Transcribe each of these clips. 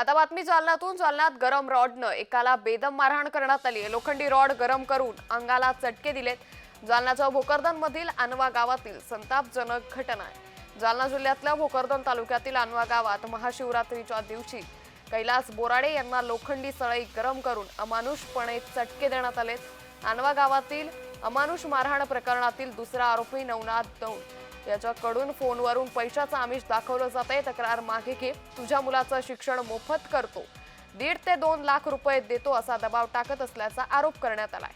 आता बातमी जालन्यातून. जालन्यात गरम रॉडनं एकाला बेदम मारहाण करण्यात आली. आहे लोखंडी रॉड गरम करून अंगाला चटके दिलेत. जालन्याच्या भोकरदनमधील अनवा गावातील संतापजनक घटना आहे. जालना जिल्ह्यातल्या भोकरदन तालुक्यातील अनवा गावात महाशिवरात्रीच्या दिवशी कैलास बोराडे यांना लोखंडी सळई गरम करून अमानुषपणे चटके देण्यात आलेत. अनवा गावातील अमानुष मारहाण प्रकरणातील दुसरा आरोपी नवनाथ दौंड. याच्याकडून फोनवरून पैशाचं आमिष दाखवलं जात आहे तक्रार मागे घे तुझ्या मुलाचं शिक्षण मोफत करतो. दीड ते दोन लाख रुपये देतो असा दबाव टाकत असल्याचा आरोप करण्यात आलाय.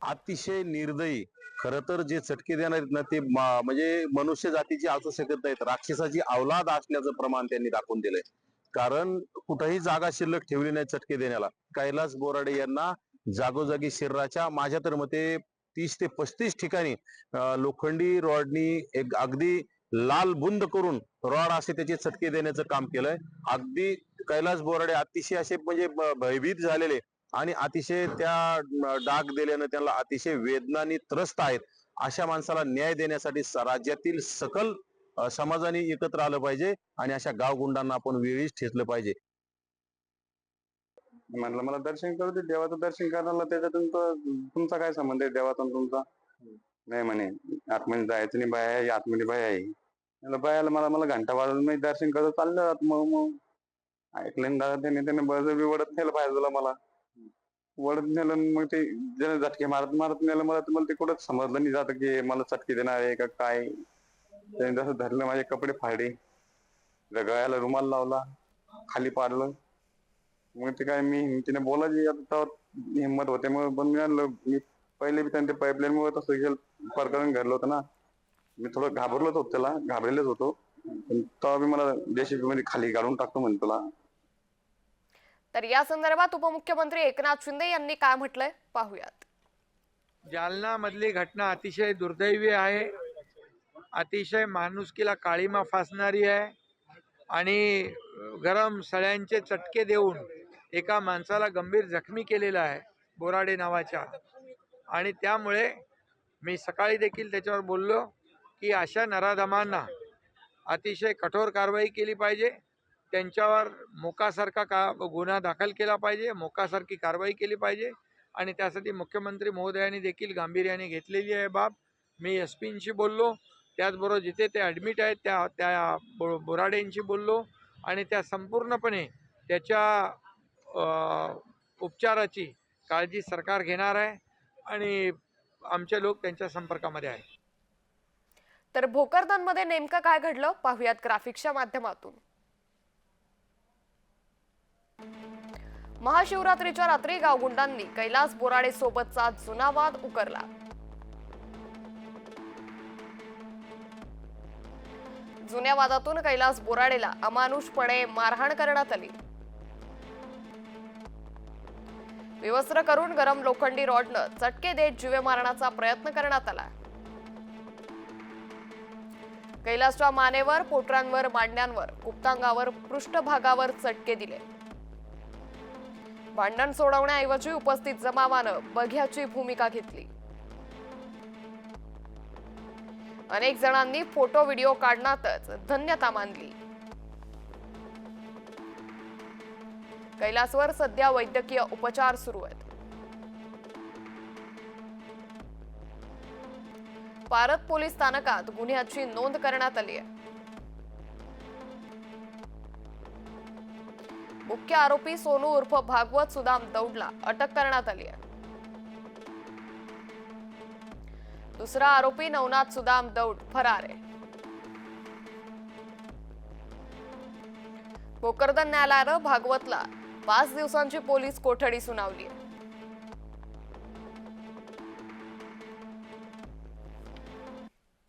अतिशय निर्दयी खर तर जे चटके देणार ना ते म्हणजे मनुष्य जातीची असू शकत नाहीत. राक्षसाची अवलाद असल्याचं प्रमाण त्यांनी दाखवून दिलंय. कारण कुठेही जागा शिल्लक ठेवली नाही चटके देण्याला. कैलास बोराडे यांना जागोजागी शरीराच्या माझ्या तर मते तीस ते पस्तीस ठिकाणी लोखंडी रॉडनी एक अगदी लाल बुंद करून रॉड असे त्याचे चटके देण्याचं काम केलंय. अगदी कैलास बोराडे अतिशय असे म्हणजे भयभीत झालेले आणि अतिशय त्या डाग दिल्यानं त्यांना अतिशय वेदनानी त्रस्त आहेत. अशा माणसाला न्याय देण्यासाठी राज्यातील सकल समाजाने एकत्र आलं पाहिजे आणि अशा गावगुंडांना आपण वेळीच ठेचलं पाहिजे. म्हणलं मला दर्शन करू दे देवाचं दर्शन करायला त्याच्यातून तर तुमचा काय संबंध आहे देवाचा आणि तुमचा नाही म्हणे आतमध्ये जायचं नाही बाया आहे आतमध्ये बाया आहे. म्हणलं बायाला मला मला घंटा वाजून मी दर्शन करत चाललं जात मग मग. ऐकलं ना दादा त्याने त्याने बळजबरी वडत नेलं पाहिजे मला. वडत नेलं मग ते ज्याने झटके मारत मारत नेलं मला तर मला ते कुठंच समजलं नाही जातं की मला चटके देणार आहे का काय? त्याने जसं धरलं माझे कपडे फाडे गळ्याला रुमाल लावला खाली पाडलं. मग ते काय मी हिमतीने बोलायची आता तेव्हा हिंमत होते. मग पण मी आणलं मी पहिले बी त्यांच्या पाईपलाईन मुळे तसं गेलं प्रकरण घडलं होतं ना. मी थोडं घाबरलोच होतो त्याला घाबरलेच होतो. पण तेव्हा बी मला जेसीबी मध्ये खाली काढून टाकतो म्हणे तुला. तर या संदर्भात उपमुख्यमंत्री एकनाथ शिंदे यांनी काय म्हटलंय? पाहूयात. जालना मधली घटना अतिशय दुर्दैवी आहे. अतिशय माणुसकीला काळीमा फासणारी आहे. आणि गरम सळ्यांचे चटके देऊन एका माणसाला गंभीर जखमी केलेला आहे बोराडे नावाच्या. आणि त्यामुळे मी सकाळी देखील त्याच्यावर बोललो की अशा नराधमांना अतिशय कठोर कारवाई केली पाहिजे. त्यांच्यावर मोकासारखा का गुन्हा दाखल केला पाहिजे मोकासारखी कारवाई केली पाहिजे. आणि त्यासाठी मुख्यमंत्री महोदयांनी देखील गांभीर्याने घेतलेली आहे बाब. मी एस पींशी बोललो. त्याचबरोबर जिथे ते ॲडमिट आहेत त्या त्या बो बोराडेंशी बोललो. आणि त्या संपूर्णपणे त्याच्या उपचाराची काळजी सरकार घेणार आहे आणि आमचे लोक त्यांच्या संपर्कामध्ये आहे तर भोकरदनमध्ये नेमकं काय घडलं? पाहूयात ग्राफिक्सच्या माध्यमातून. महाशिवरात्रीच्या रात्री गावगुंडांनी कैलास बोराडे सोबतचा जुना वाद उकरला. जुन्या वादातून कैलास बोराडेला अमानुषपणे मारहाण करण्यात आली. विवस्त्र करून गरम लोखंडी रॉडनं चटके देत जीवे मारण्याचा प्रयत्न करण्यात आला. कैलासच्या मानेवर पोटरांवर मांड्यांवर गुप्तांगावर पृष्ठभागावर चटके दिले. भांडण सोडवण्याऐवजी उपस्थित जमावानं बघ्याची भूमिका घेतली. अनेक जणांनी फोटो व्हिडिओ काढण्यातच धन्यता मानली. कैलासवर सध्या वैद्यकीय उपचार सुरू आहेत. पारत पोलीस स्थानकात गुन्ह्याची नोंद करण्यात आली आहे. मुख्य आरोपी सोनू उर्फ भागवत सुदाम दौडला अटक करण्यात आली आहे. दुसरा आरोपी नवनाथ सुदाम दौड फरार आहे. भोकरदन न्यायालयानं भागवतला पाच दिवसांची पोलीस कोठडी सुनावली आहे.